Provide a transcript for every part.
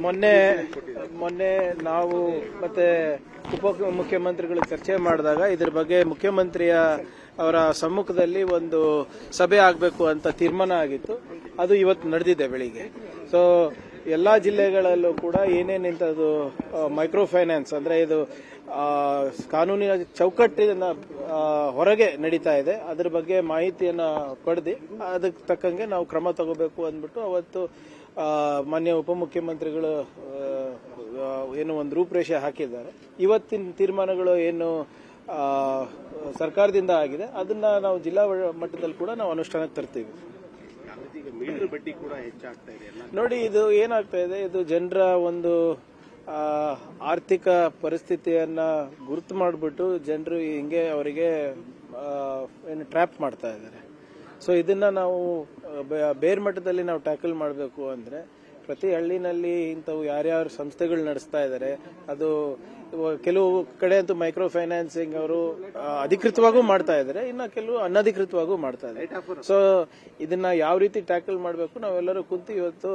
ಮೊನ್ನೆ ಮೊನ್ನೆ ನಾವು ಮತ್ತೆ ಉಪ ಮುಖ್ಯಮಂತ್ರಿಗಳು ಚರ್ಚೆ ಮಾಡಿದಾಗ ಇದ್ರ ಬಗ್ಗೆ ಮುಖ್ಯಮಂತ್ರಿಯ ಅವರ ಸಮ್ಮುಖದಲ್ಲಿ ಒಂದು ಸಭೆ ಆಗಬೇಕು ಅಂತ ತೀರ್ಮಾನ ಆಗಿತ್ತು. ಅದು ಇವತ್ತು ನಡೆದಿದೆ ಬೆಳಿಗ್ಗೆ. ಸೊ ಎಲ್ಲಾ ಜಿಲ್ಲೆಗಳಲ್ಲೂ ಕೂಡ ಏನೇನಿಂತದ್ದು ಮೈಕ್ರೋ ಫೈನಾನ್ಸ್ ಅಂದ್ರೆ ಇದು ಕಾನೂನಿನ ಚೌಕಟ್ಟಿನ ಹೊರಗೆ ನಡೀತಾ ಇದೆ. ಅದ್ರ ಬಗ್ಗೆ ಮಾಹಿತಿಯನ್ನ ಪಡೆದು ಅದಕ್ಕೆ ತಕ್ಕಂಗೆ ನಾವು ಕ್ರಮ ತಗೋಬೇಕು ಅಂದ್ಬಿಟ್ಟು ಅವತ್ತು ಮಾನ್ಯ ಉಪಮುಖ್ಯಮಂತ್ರಿಗಳು ಏನು ಒಂದು ರೂಪರೇಷೆ ಹಾಕಿದ್ದಾರೆ. ಇವತ್ತಿನ ತೀರ್ಮಾನಗಳು ಏನು ಸರ್ಕಾರದಿಂದ ಆಗಿದೆ. ಅದನ್ನ ನಾವು ಜಿಲ್ಲಾ ಮಟ್ಟದಲ್ಲಿ ಕೂಡ ನಾವು ಅನುಷ್ಠಾನಕ್ಕೆ ತರ್ತೀವಿ. ಮೀಟರ್ ಬಡ್ಡಿ ಕೂಡ ಹೆಚ್ಚಾಗ್ತಾ ಇದೆ. ನೋಡಿ, ಇದು ಏನಾಗ್ತಾ ಇದೆ? ಇದು ಜನರ ಒಂದು ಆರ್ಥಿಕ ಪರಿಸ್ಥಿತಿಯನ್ನ ಗುರುತು ಮಾಡಿಬಿಟ್ಟು ಜನರು ಹಿಂಗೆ ಅವರಿಗೆ ಏನು ಟ್ರ್ಯಾಪ್ ಮಾಡ್ತಾ ಇದ್ದಾರೆ. ಸೊ ಇದನ್ನ ನಾವು ಬೇರ್ ಮಟ್ಟದಲ್ಲಿ ನಾವು ಟ್ಯಾಕಲ್ ಮಾಡಬೇಕು ಅಂದ್ರೆ ಪ್ರತಿ ಹಳ್ಳಿನಲ್ಲಿ ಇಂಥವು ಯಾರ್ಯಾರು ಸಂಸ್ಥೆಗಳು ನಡೆಸ್ತಾ ಇದ್ದಾರೆ ಅದು ಕೆಲವು ಕಡೆ ಅಂತೂ ಮೈಕ್ರೋ ಫೈನಾನ್ಸಿಂಗ್ ಅವರು ಅಧಿಕೃತವಾಗೂ ಮಾಡ್ತಾ ಇದ್ದಾರೆ ಇನ್ನು ಕೆಲವು ಅನಧಿಕೃತವಾಗೂ ಮಾಡ್ತಾ ಇದ್ದಾರೆ. ಸೊ ಇದನ್ನ ಯಾವ ರೀತಿ ಟ್ಯಾಕಲ್ ಮಾಡಬೇಕು ನಾವೆಲ್ಲರೂ ಕುಂತು ಇವತ್ತು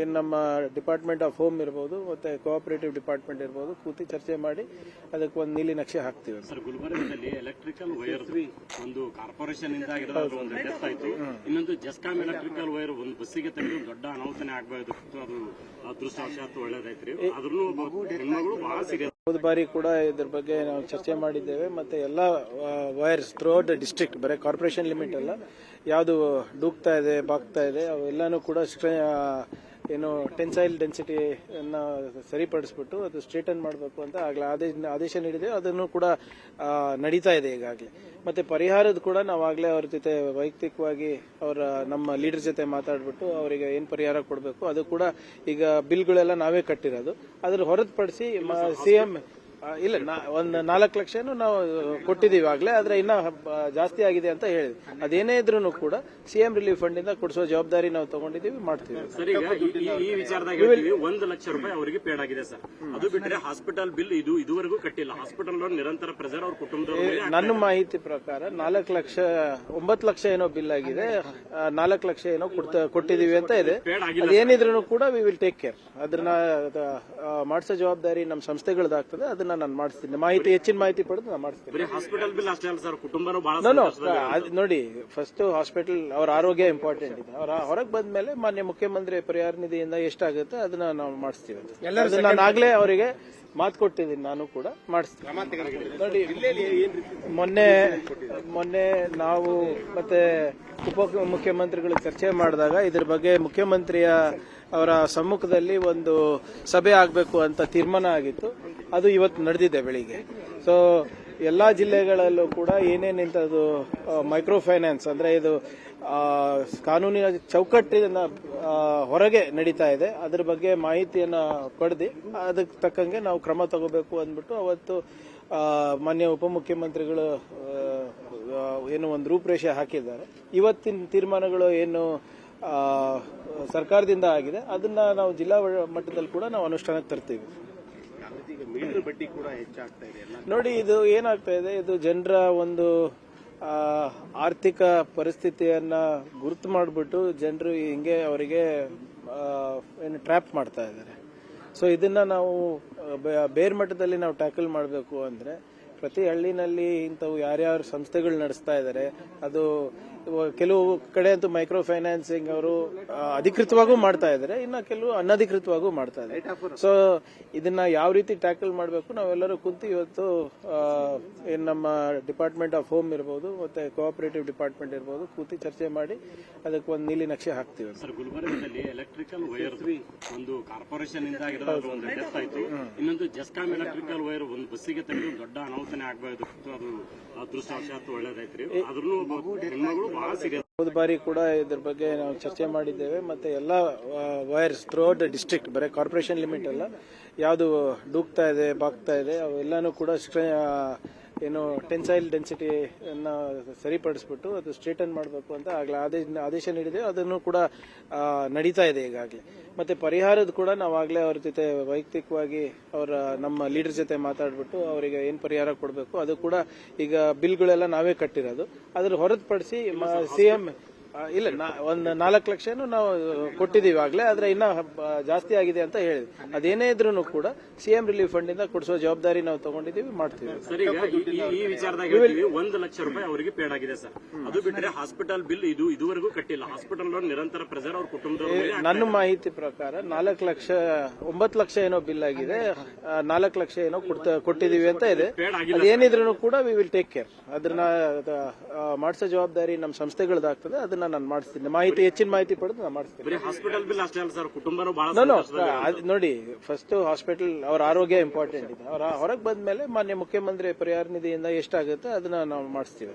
ಏನು ನಮ್ಮ ಡಿಪಾರ್ಟ್ಮೆಂಟ್ ಆಫ್ ಹೋಮ್ ಇರ್ಬೋದು ಮತ್ತೆ ಕೋಆಪರೇಟಿವ್ ಡಿಪಾರ್ಟ್ಮೆಂಟ್ ಇರ್ಬೋದು ಕೂತಿ ಚರ್ಚೆ ಮಾಡಿ ಅದಕ್ಕೆ ಒಂದು ನೀಲಿ ನಕ್ಷೆ ಹಾಕ್ತೀವಿ. ಸರ್ ಗುಲ್ಬರ್ಗದಲ್ಲಿ ಎಲೆಕ್ಟ್ರಿಕಲ್ ವೈರ್ ಒಂದು ಕಾರ್ಪೊರೇಷನ್ ಇಂದ ಇನ್ನೊಂದು ಜಸ್ಕಾಮ್ ಎಲೆಕ್ಟ್ರಿಕಲ್ ವೈರ್ ಒಂದು ಬಸ್ಸಿಗೆ ತೆಗೆದು ದೊಡ್ಡ ಅನಾಹುತನೆ ಆಗ್ಬೋದು ಅದು ಅದೃಷ್ಟವಶಾತ್ ಒಳ್ಳೇದಾಯ್ತ್ರಿ. ಆದ್ರೂ ಹೆಣ್ಮಗಳು ಬಹಳ ಸೀರಿಯಸ್ ಹೋದ ಬಾರಿ ಕೂಡ ಇದ್ರ ಬಗ್ಗೆ ನಾವು ಚರ್ಚೆ ಮಾಡಿದ್ದೇವೆ. ಮತ್ತೆ ಎಲ್ಲ ವೈರ್ಸ್ ಥ್ರೂಔಟ್ ದ ಡಿಸ್ಟ್ರಿಕ್ಟ್ ಬರೀ ಕಾರ್ಪೊರೇಷನ್ ಲಿಮಿಟ್ ಅಲ್ಲ. ಯಾವುದು ಡೂಕ್ತಾ ಇದೆ ಬಾಗ್ತಾ ಇದೆ ಅವೆಲ್ಲಾನು ಕೂಡ ಏನು ಟೆನ್ಸೈಲ್ ಡೆನ್ಸಿಟಿ ಅನ್ನ ಸರಿಪಡಿಸ್ಬಿಟ್ಟು ಅದು ಸ್ಟ್ರೇಟನ್ ಮಾಡಬೇಕು ಅಂತ ಆಗ್ಲೇ ಆದೇಶ ಆದೇಶ ನೀಡಿದೆ. ಅದನ್ನು ಕೂಡ ನಡೀತಾ ಇದೆ ಈಗಾಗಲೇ. ಮತ್ತೆ ಪರಿಹಾರದ ಕೂಡ ನಾವು ಆಗ್ಲೇ ಅವ್ರ ಜೊತೆ ವೈಯಕ್ತಿಕವಾಗಿ ಅವರ, ನಮ್ಮ ಲೀಡರ್ ಜೊತೆ ಮಾತಾಡ್ಬಿಟ್ಟು ಅವರಿಗೆ ಏನು ಪರಿಹಾರ ಕೊಡಬೇಕು, ಅದು ಕೂಡ ಈಗ ಬಿಲ್ಗಳೆಲ್ಲ ನಾವೇ ಕಟ್ಟಿರೋದು. ಅದ್ರ ಹೊರತುಪಡಿಸಿ ಸಿಎಂ ಇಲ್ಲ ಒಂದು ನಾಲ್ಕು ಲಕ್ಷನೂ ನಾವು ಕೊಟ್ಟಿದ್ದೀವಿ ಆಗ್ಲೇ ಆದ್ರೆ ಇನ್ನ ಜಾಸ್ತಿ ಆಗಿದೆ ಅಂತ ಹೇಳಿದ್ವಿ. ಅದೇನೇ ಇದ್ರೂ ಕೂಡ ಸಿಎಂ ರಿಲೀಫ್ ಫಂಡ್ ಇಂದ ಕೊಡಿಸೋ ಜವಾಬ್ದಾರಿ ನಾವು ತಗೊಂಡಿದ್ದೀವಿ ಮಾಡ್ತೀವಿ. ಈ- ವಿಚಾರದಾಗ ಒಂದು ಲಕ್ಷ ರೂಪಾಯಿ ಅವರಿಗೆ ಪೇಡ್ ಆಗಿದೆ ಸರ್. ಅದು ಬಿಟ್ಟರೆ ಹಾಸ್ಪಿಟಲ್ ಬಿಲ್ ಇದು ಇದುವರೆಗೂ ಕಟ್ಟಿಲ್ಲ. ಹಾಸ್ಪಿಟಲ್ ನಿರಂತರ ಪ್ರೆಸರ್ ಅವ್ರ ಕುಟುಂಬದ ನನ್ನ ಮಾಹಿತಿ ಪ್ರಕಾರ ನಾಲ್ಕು ಲಕ್ಷ ಒಂಬತ್ತು ಲಕ್ಷ ಏನೋ ಬಿಲ್ ಆಗಿದೆ. ನಾಲ್ಕು ಲಕ್ಷ ಏನೋ ಕೊಟ್ಟಿದೀವಿ ಅಂತ ಇದೆ. ಅದೇನಿದ್ರು ಕೂಡ ವಿ ವಿಲ್ ಟೇಕ್ ಕೇರ್ ಅದನ್ನ ಮಾಡಿಸೋ ಜವಾಬ್ದಾರಿ ನಮ್ಮ ಸಂಸ್ಥೆಗಳದಾಗ್ತದೆ. ಅದನ್ನ ನಾನು ಮಾಡಿಸ್ತೀನಿ. ಮಾಹಿತಿ ಹೆಚ್ಚಿನ ಮಾಹಿತಿ ಪಡೆದು ನಾನು ಮಾಡಿಸ್ತೀನಿ. ಬರೀ ಹಾಸ್ಪಿಟಲ್ ಬಿಲ್ ಅಷ್ಟೇ ಅಲ್ಲ ಸರ್ ಕುಟುಂಬನೂ ಬಹಳ ನಾನು ಅದ್ ನೋಡಿ ಫಸ್ಟ್ ಹಾಸ್ಪಿಟಲ್ ಅವ್ರ ಆರೋಗ್ಯ ಇಂಪಾರ್ಟೆಂಟ್ ಇದೆ. ಅವ್ರ ಹೊರಗೆ ಬಂದ್ಮೇಲೆ ಮಾನ್ಯ ಮುಖ್ಯಮಂತ್ರಿ ಪರಿಹಾರ ನಿಧಿಯಿಂದ ಎಷ್ಟಾಗುತ್ತೆ ಅದನ್ನ ನಾವು ಮಾಡಿಸ್ತೀವಿ. ನಾನು ಆಗ್ಲೇ ಅವರಿಗೆ ಮಾತು ಕೊಟ್ಟಿದ್ದೀನಿ ನಾನು ಕೂಡ ಮಾಡಿಸ್ತೀನಿ. ನೋಡಿ ಮೊನ್ನೆ ಮೊನ್ನೆ ನಾವು ಮತ್ತೆ ಉಪ ಮುಖ್ಯಮಂತ್ರಿಗಳು ಚರ್ಚೆ ಮಾಡಿದಾಗ ಇದ್ರ ಬಗ್ಗೆ ಮುಖ್ಯಮಂತ್ರಿಯ ಅವರ ಸಮ್ಮುಖದಲ್ಲಿ ಒಂದು ಸಭೆ ಆಗಬೇಕು ಅಂತ ತೀರ್ಮಾನ ಆಗಿತ್ತು. ಅದು ಇವತ್ತು ನಡೆದಿದೆ ಬೆಳಿಗ್ಗೆ. ಸೊ ಎಲ್ಲ ಜಿಲ್ಲೆಗಳಲ್ಲೂ ಕೂಡ ಏನೇನಿಂತದ್ದು ಮೈಕ್ರೋ ಫೈನಾನ್ಸ್ ಅಂದ್ರೆ ಇದು ಕಾನೂನಿನ ಚೌಕಟ್ಟಿನ ಹೊರಗೆ ನಡೀತಾ ಇದೆ. ಅದ್ರ ಬಗ್ಗೆ ಮಾಹಿತಿಯನ್ನ ಪಡೆದು ಅದಕ್ಕೆ ತಕ್ಕಂಗೆ ನಾವು ಕ್ರಮ ತಗೋಬೇಕು ಅಂದ್ಬಿಟ್ಟು ಅವತ್ತು ಮಾನ್ಯ ಉಪಮುಖ್ಯಮಂತ್ರಿಗಳು ಏನು ಒಂದು ರೂಪರೇಷೆ ಹಾಕಿದ್ದಾರೆ. ಇವತ್ತಿನ ತೀರ್ಮಾನಗಳು ಏನು ಸರ್ಕಾರದಿಂದ ಆಗಿದೆ. ಅದನ್ನ ನಾವು ಜಿಲ್ಲಾ ಮಟ್ಟದಲ್ಲಿ ಕೂಡ ನಾವು ಅನುಷ್ಠಾನಕ್ಕೆ ತರ್ತೀವಿ. ನೋಡಿ, ಇದು ಏನಾಗ್ತಾ ಇದೆ? ಇದು ಜನರ ಒಂದು ಆರ್ಥಿಕ ಪರಿಸ್ಥಿತಿಯನ್ನ ಗುರುತು ಮಾಡಿಬಿಟ್ಟು ಜನರು ಹಿಂಗೆ ಅವರಿಗೆ ಏನು ಟ್ರ್ಯಾಪ್ ಮಾಡ್ತಾ ಇದ್ದಾರೆ. ಸೊ ಇದನ್ನ ನಾವು ಬೇರ್ ಮಟ್ಟದಲ್ಲಿ ನಾವು ಟ್ಯಾಕಲ್ ಮಾಡಬೇಕು ಅಂದ್ರೆ ಪ್ರತಿ ಹಳ್ಳಿನಲ್ಲಿ ಇಂಥವು ಯಾರ್ಯಾರು ಸಂಸ್ಥೆಗಳು ನಡೆಸ್ತಾ ಇದ್ದಾರೆ, ಅದು ಕೆಲವು ಕಡೆ ಅಂತೂ ಮೈಕ್ರೋ ಫೈನಾನ್ಸಿಂಗ್ ಅವರು ಅಧಿಕೃತವಾಗೂ ಮಾಡ್ತಾ ಇದ್ದಾರೆ ಇನ್ನು ಕೆಲವು ಅನಧಿಕೃತವಾಗೂ ಮಾಡ್ತಾ ಇದ್ದಾರೆ. ಸೊ ಇದನ್ನ ಯಾವ ರೀತಿ ಟ್ಯಾಕಲ್ ಮಾಡಬೇಕು ನಾವೆಲ್ಲರೂ ಕುಂತು ಇವತ್ತು ನಮ್ಮ ಡಿಪಾರ್ಟ್ಮೆಂಟ್ ಆಫ್ ಹೋಮ್ ಇರ್ಬೋದು ಮತ್ತೆ ಕೋಆಪರೇಟಿವ್ ಡಿಪಾರ್ಟ್ಮೆಂಟ್ ಇರ್ಬೋದು ಕೂತಿ ಚರ್ಚೆ ಮಾಡಿ ಅದಕ್ಕೆ ಒಂದು ನೀಲಿ ನಕ್ಷೆ ಹಾಕ್ತೀವಿ. ಸರ್ ಗುಲ್ಬರ್ಗದಲ್ಲಿ ಎಲೆಕ್ಟ್ರಿಕಲ್ ವೈರ್ ಒಂದು ಕಾರ್ಪೊರೇಷನ್ ಇಂದ ಒಂದು ಡೆತ್ ಆಯ್ತು. ಇನ್ನೊಂದು ಜಸ್ಕಾಂ ಎಲೆಕ್ಟ್ರಿಕಲ್ ವೈರ್ ಒಂದು ಬಸ್ಸಿಗೆ ತೆಗೆದು ದೊಡ್ಡ ಅನಾಹುತನೆ ಆಗಬಾರ್ದು. ಅದು ಅದೃಷ್ಟವಶಾತ್ ಒಳ್ಳೇದಾಯ್ತ್ರಿ. ಆದ್ರೂ ಹೆಣ್ಮಗಳು ಹೋದ ಬಾರಿ ಕೂಡ ಇದ್ರ ಬಗ್ಗೆ ನಾವು ಚರ್ಚೆ ಮಾಡಿದ್ದೇವೆ. ಮತ್ತೆ ಎಲ್ಲ ವೈರ್ಸ್ ಥ್ರೂಔಟ್ ದ ಡಿಸ್ಟ್ರಿಕ್ಟ್ ಬರೀ ಕಾರ್ಪೊರೇಷನ್ ಲಿಮಿಟ್ ಅಲ್ಲ, ಯಾವುದು ಡೂಗ್ತಾ ಇದೆ, ಬಾಗ್ತಾ ಇದೆ, ಅವೆಲ್ಲಾನು ಕೂಡ ಏನು ಟೆನ್ಸೈಲ್ ಡೆನ್ಸಿಟಿ ಅನ್ನ ಸರಿಪಡಿಸ್ಬಿಟ್ಟು ಅದು ಸ್ಟ್ರೇಟನ್ ಮಾಡಬೇಕು ಅಂತ ಆಗಲೇ ಆದೇಶ ಆದೇಶ ನೀಡಿದೆ. ಅದನ್ನು ಕೂಡ ನಡೀತಾ ಇದೆ ಈಗಾಗಲೇ. ಮತ್ತೆ ಪರಿಹಾರದ ಕೂಡ ನಾವು ಆಗಲೇ ಅವ್ರ ಜೊತೆ ವೈಯಕ್ತಿಕವಾಗಿ ಅವರ ನಮ್ಮ ಲೀಡರ್ ಜೊತೆ ಮಾತಾಡ್ಬಿಟ್ಟು ಅವರಿಗೆ ಏನು ಪರಿಹಾರ ಕೊಡಬೇಕು ಅದು ಕೂಡ ಈಗ ಬಿಲ್ಗಳೆಲ್ಲ ನಾವೇ ಕಟ್ಟಿರೋದು. ಅದ್ರ ಹೊರತುಪಡಿಸಿ ಸಿಎಂ ಇಲ್ಲ ಒಂದು ನಾಲ್ಕು ಲಕ್ಷನು ನಾವು ಕೊಟ್ಟಿದ್ದೀವಿ ಆಗ್ಲೇ ಆದ್ರೆ ಇನ್ನ ಜಾಸ್ತಿ ಆಗಿದೆ ಅಂತ ಹೇಳಿದ್ವಿ. ಅದೇನೇ ಇದ್ರೂ ಕೂಡ ಸಿಎಂ ರಿಲೀಫ್ ಫಂಡ್ ಇಂದ ಕೊಡಿಸೋ ಜವಾಬ್ದಾರಿ ನಾವು ತಗೊಂಡಿದ್ದೀವಿ ಮಾಡ್ತೀವಿ. ಈ- ವಿಚಾರದಾಗ ಒಂದು ಲಕ್ಷ ರೂಪಾಯಿ ಅವರಿಗೆ ಪೇಡ್ ಆಗಿದೆ ಸರ್. ಅದು ಬಿಟ್ಟರೆ ಹಾಸ್ಪಿಟಲ್ ಬಿಲ್ ಇದು ಇದುವರೆಗೂ ಕಟ್ಟಿಲ್ಲ. ಹಾಸ್ಪಿಟಲ್ ನಿರಂತರ ಪ್ರೆಸರ್ ಅವ್ರ ಕುಟುಂಬದ ನನ್ನ ಮಾಹಿತಿ ಪ್ರಕಾರ ನಾಲ್ಕು ಲಕ್ಷ ಒಂಬತ್ತು ಲಕ್ಷ ಏನೋ ಬಿಲ್ ಆಗಿದೆ. ನಾಲ್ಕು ಲಕ್ಷ ಏನೋ ಕೊಟ್ಟಿದೀವಿ ಅಂತ ಇದೆ. ಏನಿದ್ರು ಕೂಡ ವಿ ವಿಲ್ ಟೇಕ್ ಕೇರ್ ಅದನ್ನ ಮಾಡಿಸೋ ಜವಾಬ್ದಾರಿ ನಮ್ಮ ಸಂಸ್ಥೆಗಳದಾಗ್ತದೆ ಅದನ್ನ ನಾನು ಮಾಡಿಸ್ತೀನಿ. ಮಾಹಿತಿ ಹೆಚ್ಚಿನ ಮಾಹಿತಿ ಪಡೆದು ನಾನು ಮಾಡಿಸ್ತೀನಿ. ಬರೀ ಹಾಸ್ಪಿಟಲ್ ಬಿಲ್ ಅಷ್ಟೇ ಅಲ್ಲ ಸರ್ ಕುಟುಂಬನೂ ಬಹಳ ನಾನು ಅದ್ ನೋಡಿ ಫಸ್ಟ್ ಹಾಸ್ಪಿಟಲ್ ಅವ್ರ ಆರೋಗ್ಯ ಇಂಪಾರ್ಟೆಂಟ್ ಇದೆ. ಅವ್ರ ಹೊರಗೆ ಬಂದ್ಮೇಲೆ ಮಾನ್ಯ ಮುಖ್ಯಮಂತ್ರಿ ಪರಿಹಾರ ನಿಧಿಯಿಂದ ಎಷ್ಟಾಗುತ್ತೆ ಅದನ್ನ ನಾವು ಮಾಡಿಸ್ತೀವಿ.